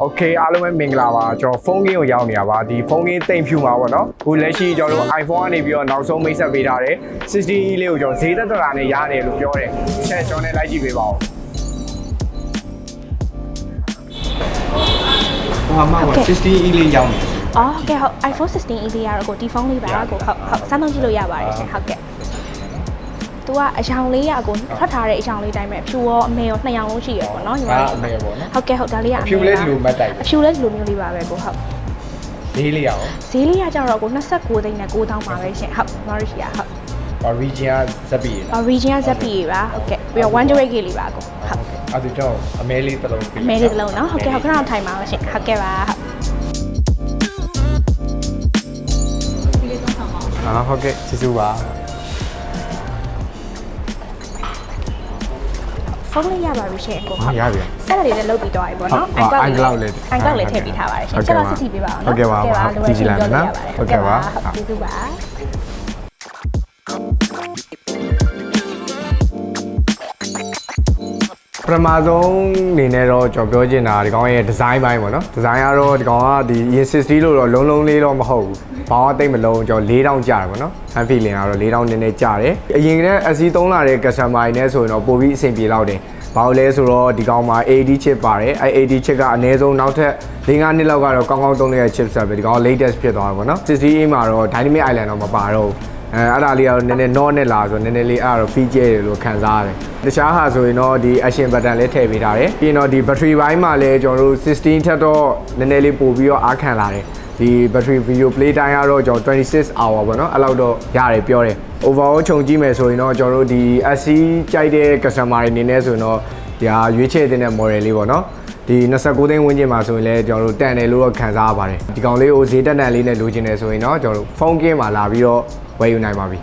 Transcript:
โอเคအားလုံးပဲမင်္ဂလာပါကျွန်တော်ဖုန်းကင်းကိုရောက်နေတာပါဒီဖုန်းကင်းတိမ်ဖြူမှာပေါ့နော်အခုလက်ရှိကျွန်တော်တို့ iPhone ကနေပြီးတော့နောက်ဆုံးမိတ်ဆက်ပေးထားတယ် 16E လေးကိုကျွန်တော်ဈေးသက်သက်တာနဲ့ရတယ်လို့ပြောတယ်ဆက်ကျွန်တော်နဲ့လိုက်ကြည့်ပေးပါဦး ဟိုမှာက 16E လေးရောက်နေ အော်ဟုတ်ကဲ့ဟုတ် iPhone 16 EV ကတော့ကိုဒီဖုန်းလေးပါကိုဟုတ်ဟုတ်စမ်းသုံးကြည့်လို့ရပါတယ်ရှင်ဟုတ်ကဲ့ သူကအယောင်လေးရကိုထွက်ထားတဲ့အယောင်လေးတိုင်းပဲအဖြူရောအမေရောနှစ်ယောင်လုံးရှိရပေါ့နော်ညီမဒါလေးအမေပေါ့နော်ဟုတ်ကဲ့ဟုတ်ဒါလေးကအအဖြူလေးဒီလိုမတ်တိုက်အဖြူလေးဒီလိုမျိုးလေးပါပဲကိုဟုတ်ဈေးလေးရအောင်ဈေးလေးကကြတော့ကို29သိန်းနဲ့9,000ပါပဲရှင်ဟုတ်မရရှိရဟုတ် Origin ဇက်ပီရလား original ZP ပါဟုတ်ကဲ့ပြီးတော့1 directly လေးပါကိုဟုတ်အဲ့ဒါကြောင့်အမဲလေးတစ်လုံးအမဲလေးတစ်လုံးနော်ဟုတ်ကဲ့ဟုတ်ခဏတော့ထိုင်ပါပါရှင်ဟုတ်ကဲ့ပါဟုတ်အာဟုတ်ကဲ့ကျေးဇူးပါ ဖုန်းလေးရပါပြီရှင်ကိုဟုတ်ရပြီဆက်လေးလည်းလုတ်ပြီးတော့ပြီပေါ့နော်ဟုတ် iCloud လေး iCloud လေးထည့်ပေးထားပါတယ်ရှင်ဆက်ပါစစ်စီပေးပါအောင်နော်ဟုတ်ကဲ့ပါလိုအပ်ကြည့်ကြည့်လိုက်မယ်နော်ဟုတ်ကဲ့ပါဟုတ်ကဲ့ပါကျေးဇူးပါ ပထမဆုံးအနေနဲ့တော့ကျွန်တော်ပြောချင်တာဒီကောင်ရဲ့ design ဘိုင်းပေါ့နော် design ကတော့ဒီကောင်ကဒီ in 60 လို့တော့လုံးလုံးလေးတော့မဟုတ်ဘူးဘောင်းအသိမ့်မလုံးကျွန်တော်4000ကျတယ်ပေါ့နော် hand feeling ကတော့4000နည်းနည်းကျတယ်အရင်ကတည်းက SC 3လာတဲ့ customer တွေနဲ့ဆိုရင်တော့ပိုပြီးအဆင်ပြေလောက်တယ်ဘာလို့လဲဆိုတော့ဒီကောင်မှာ AD chip ပါတယ်အဲ AD chip ကအနည်းဆုံးနောက်ထပ်5-6နှစ်လောက်ကတော့ကောင်းကောင်းသုံးတဲ့ chip set ပဲဒီကောင် latest ဖြစ်သွားတယ်ပေါ့နော် 60A မှာတော့ dynamic island တော့မပါတော့ဘူး အဲအဲ့ဒါလေးကတော့နည်းနည်း not နဲ့လာဆိုနည်းနည်းလေးအဲ့ဒါတော့ feature တွေလို့ခံစားရတယ်တခြားဟာဆိုရင်တော့ဒီ action button လေးထည့်ပေးထားတယ်ပြီးရင်တော့ဒီ battery ဘိုင်းမှာလည်းကျွန်တော်တို့16ထက်တော့နည်းနည်းလေးပို့ပြီးတော့အားခံလာတယ်ဒီ battery video play time ကတော့ကျွန်တော်26 hour ပေါ့နော်အဲ့လောက်တော့ရတယ်ပြောတယ် overall ခြုံကြည့်မယ်ဆိုရင်တော့ကျွန်တော်တို့ဒီ SC ကြိုက်တဲ့ customer တွေအနေနဲ့ဆိုရင်တော့ဒီဟာရွေးချယ်တဲ့ model လေးပေါ့နော်ဒီ29သိန်းဝန်းကျင်မှာဆိုရင်လည်းကျွန်တော်တို့တန်တယ်လို့တော့ခံစားရပါတယ်ဒီကောင်လေးကိုဈေးတက်တန်လေးနဲ့လိုချင်တယ်ဆိုရင်တော့ကျွန်တော်တို့ဖုန်းကင်းမှာလာပြီးတော့ ဝယ်ယူနိုင်ပါပြီ